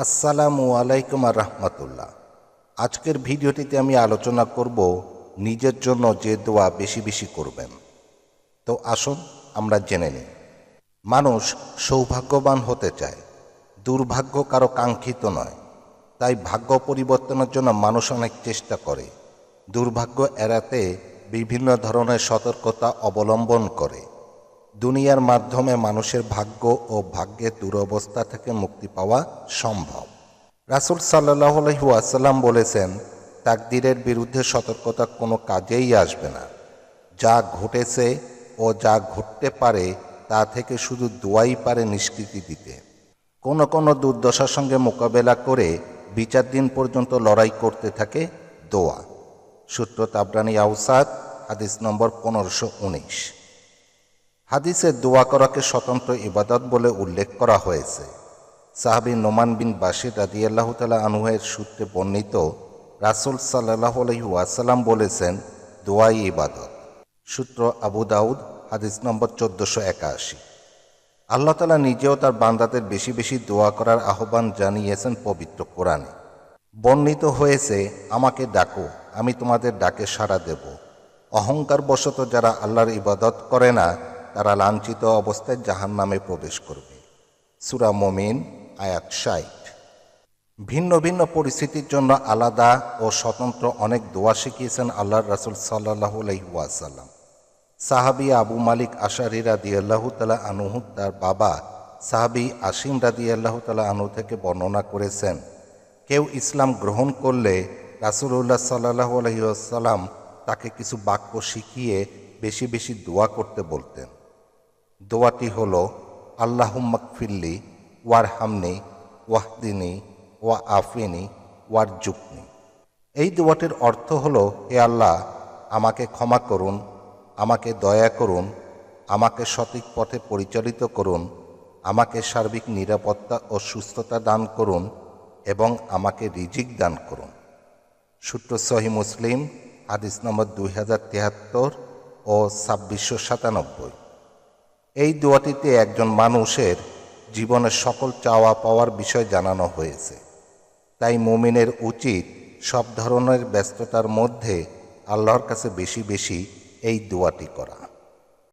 আসসালামু আলাইকুম আর রহমতুল্লাহ। আজকের ভিডিওটিতে আমি আলোচনা করব নিজের জন্য যে দোয়া বেশি বেশি করবেন। তো আসুন, আমরা জেনে নিই। মানুষ সৌভাগ্যবান হতে চায়। দুর্ভাগ্য কারও কাঙ্ক্ষিত নয়। তাই ভাগ্য পরিবর্তনের জন্য মানুষ অনেক চেষ্টা করে। দুর্ভাগ্য এড়াতে বিভিন্ন ধরনের সতর্কতা অবলম্বন করে। দুনিয়ার মাধ্যমে মানুষের ভাগ্য ও ভাগ্যের দুরবস্থা থেকে মুক্তি পাওয়া সম্ভব। রাসুল সাল্লাহ আসাল্লাম বলেছেন, তাকদিরের বিরুদ্ধে সতর্কতা কোনো কাজেই আসবে না। যা ঘটেছে ও যা ঘটতে পারে, তা থেকে শুধু দোয়াই পারে নিষ্কৃতি দিতে। কোনো কোনো দুর্দশার সঙ্গে মোকাবেলা করে বিচার দিন পর্যন্ত লড়াই করতে থাকে দোয়া। সূত্র তাবরানি আউসাদ হাদিস নম্বর পনেরোশো উনিশ। হাদিসে দোয়া করাকে স্বতন্ত্র ইবাদত বলে উল্লেখ করা হয়েছে। সাহাবি নোমান বিন বাসির রাদিয়াল্লাহ তালা আনুহের সূত্রে বর্ণিত রাসুল সাল্লাহ আলহি ওয়াসাল্লাম বলেছেন, দোয়াই ইবাদত। সূত্র আবু দাউদ, হাদিস নম্বর চোদ্দশো একাশি। আল্লাহ তালা নিজেও তার বান্দাদের বেশি বেশি দোয়া করার আহ্বান জানিয়েছেন পবিত্র কোরআনে। বর্ণিত হয়েছে, আমাকে ডাকো, আমি তোমাদের ডাকে সাড়া দেব। অহংকার বশত যারা আল্লাহর ইবাদত করে না তারা লাঞ্ছিত অবস্থায় জাহান নামে প্রবেশ করবে। সুরা মমিন, আয়াত ষাট। ভিন্ন ভিন্ন পরিস্থিতির জন্য আলাদা ও স্বতন্ত্র অনেক দোয়া শিখিয়েছেন আল্লাহ রাসুল সাল্লাহ আলহিউসাল্লাম সাহাবি আবু মালিক আশারি রাদি আল্লাহ তালা আনুহু, তার বাবা সাহাবি আসিম রাদি আল্লাহ তালা আনু থেকে বর্ণনা করেছেন, কেউ ইসলাম গ্রহণ করলে রাসুল্লাহ সাল্লাহ আলহিউসাল্লাম তাকে কিছু বাক্য শিখিয়ে বেশি বেশি দোয়া করতে বলতেন। দোয়াটি হল আল্লাহ মকফিল্লি ওয়ার হামনি ওয়াহদিনী ওয়া আফিনী ওয়ার জুকনি এই দোয়াটির অর্থ হল, হে আল্লাহ, আমাকে ক্ষমা করুন, আমাকে দয়া করুন, আমাকে সঠিক পথে পরিচালিত করুন, আমাকে সার্বিক নিরাপত্তা ও সুস্থতা দান করুন এবং আমাকে রিজিক দান করুন। সূত্র সহি মুসলিম, হাদিস নম্বর দুই হাজার তিয়াত্তর ও ছাব্বিশশো সাতানব্বই। এই দোয়াটিতে একজন মানুষের জীবনের সকল চাওয়া পাওয়ার বিষয় জানানো হয়েছে। তাই মুমিনের উচিত সব ধরনের ব্যস্ততার মধ্যে আল্লাহর কাছে বেশি বেশি এই দোয়াটি করা।